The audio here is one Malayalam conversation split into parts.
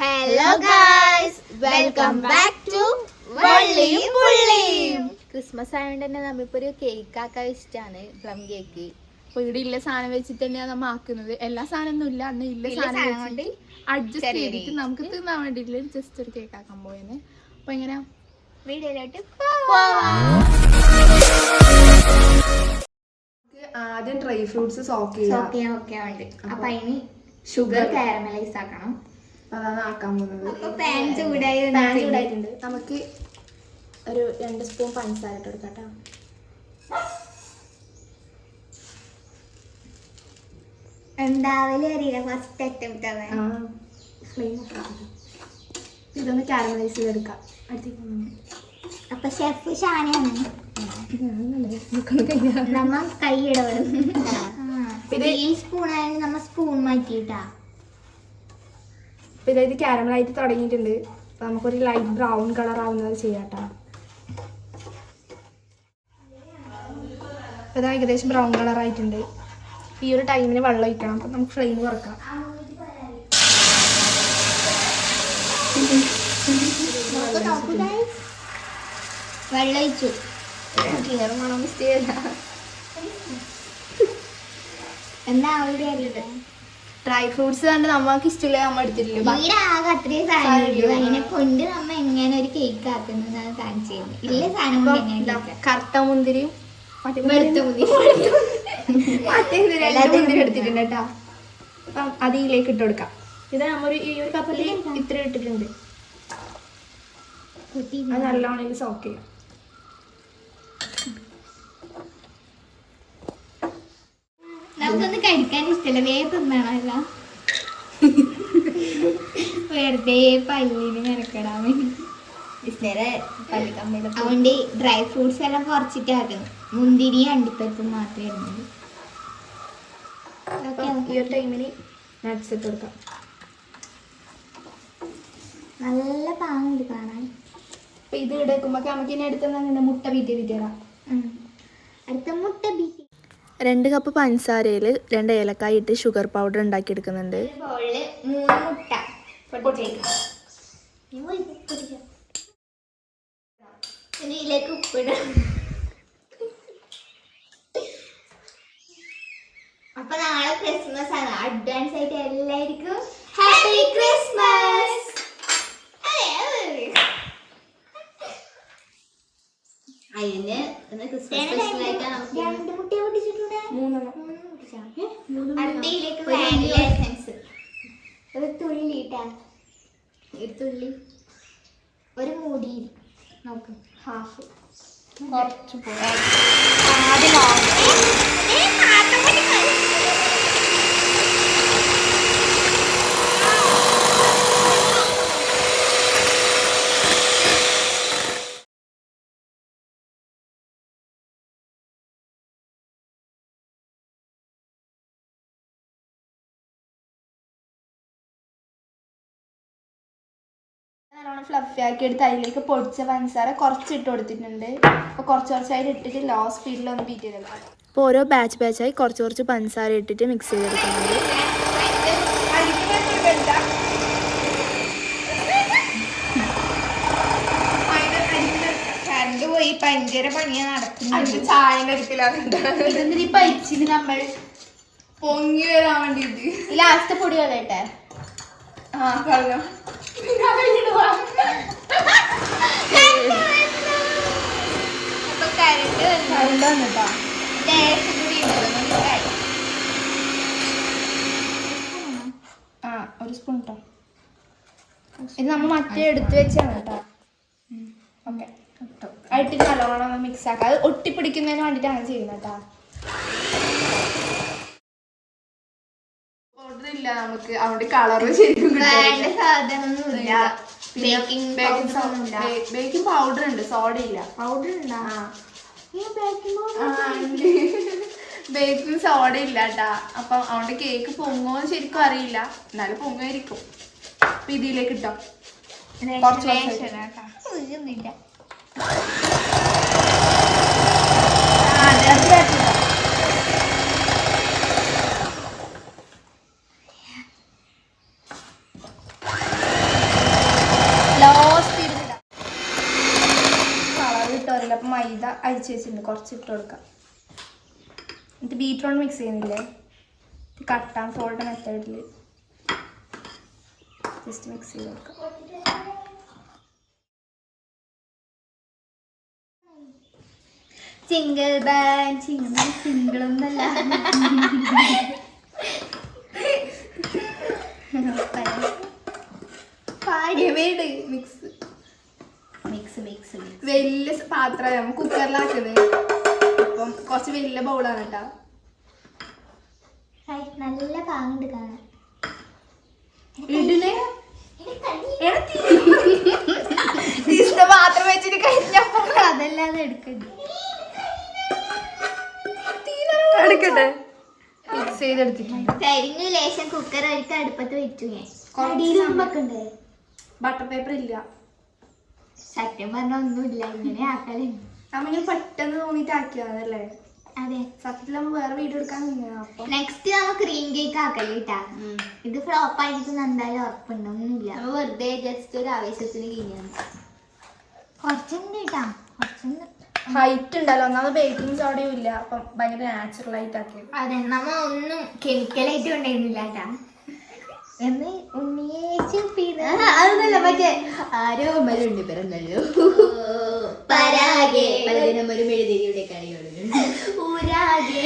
Hello guys welcome back to വള്ളിയും പുള്ളിയും ക്രിസ്മസ് ആയതുകൊണ്ട് തന്നെ നമ്മളിപ്പോ ഒരു കേക്ക് ആക്കാൻ വെച്ചിട്ടാണ് പ്ലം കേക്ക് അപ്പൊ ഇവിടെ ഇല്ല സാധനം വെച്ചിട്ട് തന്നെയാണ് നമ്മൾ ആക്കുന്നത്. എല്ലാ സാധനം ഒന്നും ഇല്ല. അന്ന് ഇല്ല സാധനം കൊണ്ട് അഡ്ജസ്റ്റ് ചെയ്തിട്ട്. നമുക്ക് തിന്നാൻ വേണ്ടിയില്ല ജസ്റ്റ് ഒരു കേക്ക് ആക്കാൻ പോയെന്ന് അപ്പൊ എങ്ങനെ? വീഡിയോയിലോട്ട് ആദ്യം dry fruits soak okay okay ഉണ്ട് അപ്പൊ അതിന് ഷുഗർ കാരമലൈസ് ആക്കണം. അതാണ് ആക്കാൻ പോകുന്നത്. അപ്പൊ പാൻ ചൂടായി പാൻ വന്നിട്ടുണ്ട്. ചൂടായിട്ടുണ്ട്. നമുക്ക് ഒരു രണ്ട് സ്പൂൺ പഞ്ചസാര ഇട്ട് കൊടുക്കാം അറിയില്ല. ഫസ്റ്റ് അറ്റംപ്റ്റ് ആണ് ഫ്ലെയിം ഇതൊന്ന് കാരമലൈസ് ചെയ്തെടുക്കാം. അടുത്തേക്ക് വന്നോ. അപ്പൊ ഷെഫ്. നമ്മ കൈ ഇടപെടും സ്പൂൺ ആയാലും നമ്മ സ്പൂൺ മാറ്റിയിട്ടാ. അപ്പൊ ഇതായത് ക്യാരമലായിട്ട് തുടങ്ങിയിട്ടുണ്ട്. അപ്പോൾ നമുക്കൊരു ലൈറ്റ് ബ്രൗൺ കളർ ആവുന്നത് ചെയ്യാം ചെയ്യാട്ടോ. ഇത് ഏകദേശം ബ്രൗൺ കളർ ആയിട്ടുണ്ട്. ഈ ഒരു ടൈമിന് വെള്ളം ഒഴിക്കണം. അപ്പം നമുക്ക് ഫ്ലെയിം കുറക്കാം. വെള്ളം ഒഴിച്ചു. ക്ലിയർ മണം മിസ് ചെയ്യല എന്നാ അവിടെ അറിയില്ല ഡ്രൈ ഫ്രൂട്ട്സ് കണ്ട് നമ്മൾക്ക് ഇഷ്ടമില്ല നമ്മൾ എടുത്തിട്ടില്ല. ബാക്കി ഇവിടെ ആകെ അത്രയും സാധനം അതിനെ കൊണ്ട് നമ്മ എങ്ങനെ ഒരു കേക്ക് ആക്കുന്നതാണ് കാണിച്ചു തരുന്നത് ഇല്ല സാധനം? കറുത്ത മുന്തിരിയും വെളുത്ത മുന്തിരി. എടുത്തിട്ടുണ്ട് കേട്ടോ. അപ്പം അത് ഇതിലേക്ക് ഇട്ട് കൊടുക്കാം. ഇത് നമ്മൊരു ഈ ഒരു കപ്പലിൽ ഇത്ര ഇട്ടിട്ടുണ്ട്. അത് നല്ലോണം സോക്ക് ചെയ്യാം. കഴിക്കാൻ ഇഷ്ടമല്ല വേഗം തിന്നണല്ല വെറുതെ പല്ലിന് മെനക്കെടാൻ വേണ്ടി. അതുകൊണ്ട് ഡ്രൈ ഫ്രൂട്ട്സ് എല്ലാം കുറച്ചിട്ട് ആക്കണം. മുന്തിരി അണ്ടിപ്പരിപ്പും മാത്രമേ ഉള്ളൂ ഈ ഒരു ടൈമിന് നട്ട്സ് ഇട്ട് കൊടുക്കാം. നല്ല പാങ്ങുണ്ട് കാണാൻ. അപ്പൊ ഇത് എടുക്കുമ്പോ നമുക്ക് ഇനി അങ്ങനെ മുട്ട വീട്ടി വീട്ടിയതാ അടുത്ത മുട്ട ബീഫ് രണ്ട് കപ്പ് പഞ്ചസാരയിൽ രണ്ട് ഏലക്കായ ഇട്ട് ഷുഗർ പൗഡർ ഉണ്ടാക്കിയെടുക്കുന്നുണ്ട്. ഇതിലേക്ക് ഉപ്പിടാം അപ്പൊ നാളെ ക്രിസ്മസ് ആണ്. അഡ്വാൻസ് ആയിട്ട് എല്ലാവർക്കും ഹാപ്പി ക്രിസ്മസ് അതിന് ക്രിസ്മസ് ഒരു തുള്ളി. ഇട്ടാ ഒരു തുള്ളി ഒരു മൂടി. നോക്ക്. ഹാഫ് കുറച്ച് നല്ലോണം ഫ്ലഫി ആക്കി എടുത്ത് അതിലേക്ക് പൊടിച്ച പഞ്ചസാര കുറച്ച് ഇട്ട് കൊടുത്തിട്ടുണ്ട്. അപ്പോൾ കുറച്ച് കുറച്ചായിട്ട് ഇട്ടിട്ട് ലോ സ്പീഡിൽ ഒന്ന് ബീറ്റ് ചെയ്തെടുക്കാം അപ്പോൾ ഓരോ ബാച്ച് ബാച്ചായി കുറച്ച് കുറച്ച് പഞ്ചസാര ഇട്ടിട്ട് മിക്സ് ചെയ്തെടുക്കുന്നുണ്ട്. പോയി. ഭയങ്കര പണിയാ നടക്കുന്നത്. ചായന്റെ പൈച്ചിന് നമ്മൾ പൊങ്ങി വരാൻ വേണ്ടിട്ട് ലാസ്റ്റ് പൊടി കളയട്ടെ? ആ പറഞ്ഞോ. ആ ഒരു സ്പൂൺ കേട്ടോ ഇത് നമ്മൾ മറ്റേ എടുത്തു വെച്ചാണ് കേട്ടോ ഓക്കെ ആയിട്ട് നല്ലോണം മിക്സ് ആക്കാം അത് ഒട്ടിപ്പിടിക്കുന്നതിന് വേണ്ടിയിട്ടാണ് ചെയ്യുന്നത് കേട്ടോ ഓർഡർ ഇല്ല നമുക്ക് അവിടെ കളർ ശരിക്കും സാധനമൊന്നുമില്ല. ബേക്കിംഗ് ബേക്കിംഗ് പൗഡർ ഉണ്ട് സോഡ ഇല്ല. പൗഡർ ഉണ്ട് ബേക്കിംഗ് ബേക്കിംഗ് സോഡ ഇല്ല? കേട്ടാ അപ്പൊ അതുകൊണ്ട് കേക്ക് പൊങ്ങോന്ന് ശരിക്കും അറിയില്ല. എന്നാലും പൊങ്ങായിരിക്കും അപ്പൊ ഇതിലേക്ക് ഇട്ടോ. കുറച്ച് കുറച്ച് ഒന്നുമില്ല ആ, അത് അത് പറ്റില്ല. അരിച്ച് വെച്ചിട്ടുണ്ട്. കുറച്ച് ഇട്ട് കൊടുക്കാം. എന്നിട്ട് ബീറ്റ്റോൺ മിക്സ് ചെയ്യുന്നില്ലേ? കട്ടാൻ ഫോൾഡ് മെത്തേഡിൽ ജസ്റ്റ് മിക്സ് ചെയ്ത് കൊടുക്കാം. സിംഗിൾ ബാൻ സിംഗിൾ സിംഗിൾ ഒന്നല്ല പാടിയവേട് മിക്സ് മിക്സ് മിക്സ് മിക്സ് വലിയ പാത്രമാണ്. നമ്മൾ കുക്കറിലാക്കുന്നത് അപ്പം കുറച്ച് വലിയ ബൗളാണ് കേട്ടോ. നല്ല പാങ്ങുണ്ട് കാണാൻ. മാത്രം വെച്ചിട്ട് കഴിഞ്ഞപ്പോ. അതല്ലാതെ എടുക്കണ്ട എടുക്കട്ടെ? മിക്സ് ചെയ്തെടുത്തിട്ടുണ്ട്. കരിഞ്ഞു ലേശം കുക്കർ ഒരിക്കൽ അടുപ്പത്ത് വെച്ചു ഞാൻ. ബട്ടർ പേപ്പർ ഇല്ല. സത്യം പറഞ്ഞ ഒന്നുമില്ല ഇങ്ങനെ ആക്കലേ. നമ്മളിങ്ങനെ പെട്ടെന്ന് തോന്നിട്ട് ആക്കിയതല്ലേ അതെ. സത്യത്തിൽ നമ്മൾ വേറെ വീഡിയോ എടുക്കാൻ നിന്നത് നെക്സ്റ്റ് നമ്മൾ ക്രീം കേക്ക് ആക്കല്ലേ കേട്ടാ ഇത് ഫ്ലോപ്പ് ആയിരിക്കും എന്തായാലും ഉറപ്പുണ്ട് ഒന്നുമില്ല നമ്മ വെറുതെ ജസ്റ്റ് ഒരു ആവേശത്തിന് കഴിഞ്ഞാണ് കുറച്ചുണ്ട് കേട്ടാ കുറച്ചുണ്ട്. ഹൈറ്റ് ഉണ്ടല്ലോ ഒന്നാമത് ബേക്കിംഗ് സോഡയും ഇല്ല അപ്പം ഭയങ്കര നാച്ചുറൽ ആയിട്ട് ആക്കി അതെ നമ്മ ഒന്നും കെമിക്കലായിട്ട് ഉണ്ടായിരുന്നില്ല കേട്ടാ എന്ന് ഉണ്ണിയേച്ചു അതൊന്നല്ല മറ്റേ ആരോ മരുണ്ട് പിറന്നല്ലോ. പരാഗേ. പലതിനും ഒരു മെഴുതിരിയുടെ കളിയോട് ഊരാകെ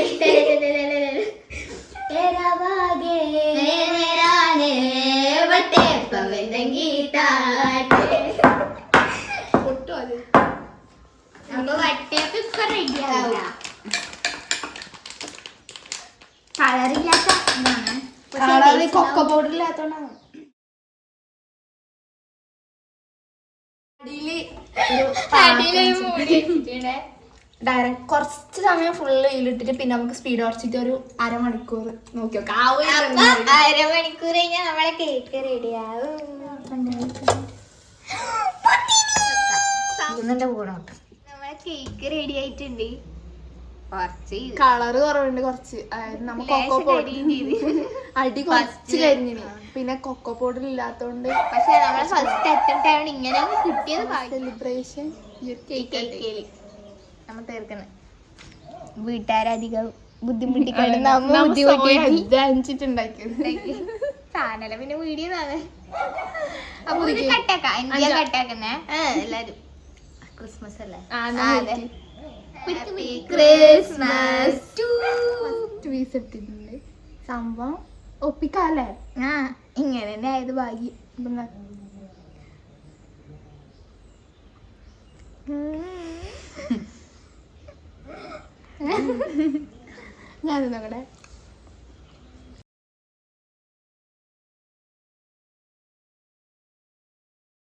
കളറില്ലാത്ത ഇതാണ്. പക്ഷേ കളറ് taste കൊക്കോ ഉണ്ടാവും. പൗഡർ ഇല്ലാത്തോണ്ടാണ് ഡയറക്റ്റ് കുറച്ച് സമയം ഫുള്ള് ഇട്ടിട്ട് പിന്നെ നമുക്ക് സ്പീഡ് കുറച്ചിട്ട് ഒരു അരമണിക്കൂർ നോക്കി നോക്കാം. അരമണിക്കൂർ കഴിഞ്ഞാൽ നമ്മളെ കേക്ക് റെഡിയാവും നമ്മളെ കേക്ക് റെഡി ആയിട്ടുണ്ട്. കുറച്ച് കളറ് കുറവുണ്ട് കുറച്ച്. അതായത് നമ്മ കൊക്കോ പൗഡർ. അടി കുറച്ച് കരിഞ്ഞിന് പിന്നെ കൊക്കോ പൗഡർ ഇല്ലാത്തോണ്ട് പക്ഷെ നമ്മളെ ഫസ്റ്റ് അറ്റംപ്റ്റ് ഇങ്ങനെ കിട്ടിയത്. സെലിബ്രേഷൻ നമ്മൾ നമ്മ തീർക്കണം വീട്ടുകാരധികം ബുദ്ധിമുട്ടിക്കാണ്ട് നമ്മ ബുദ്ധിമുട്ടി അധ്വാനിച്ചിട്ടുണ്ടാക്കിയത് ചാനല പിന്നെ വീഡിയോ അപ്പൊ കട്ടാക്കാം എല്ലാരും. ക്രിസ്മസ് അല്ലേ? ക്രിസ്മസ് സംഭവം ഒപ്പിക്കാല്ലേ? ആ ഇങ്ങനെ തന്നെ ആയത് ഭാഗ്യം. ഞാനിന്നങ്ങടെ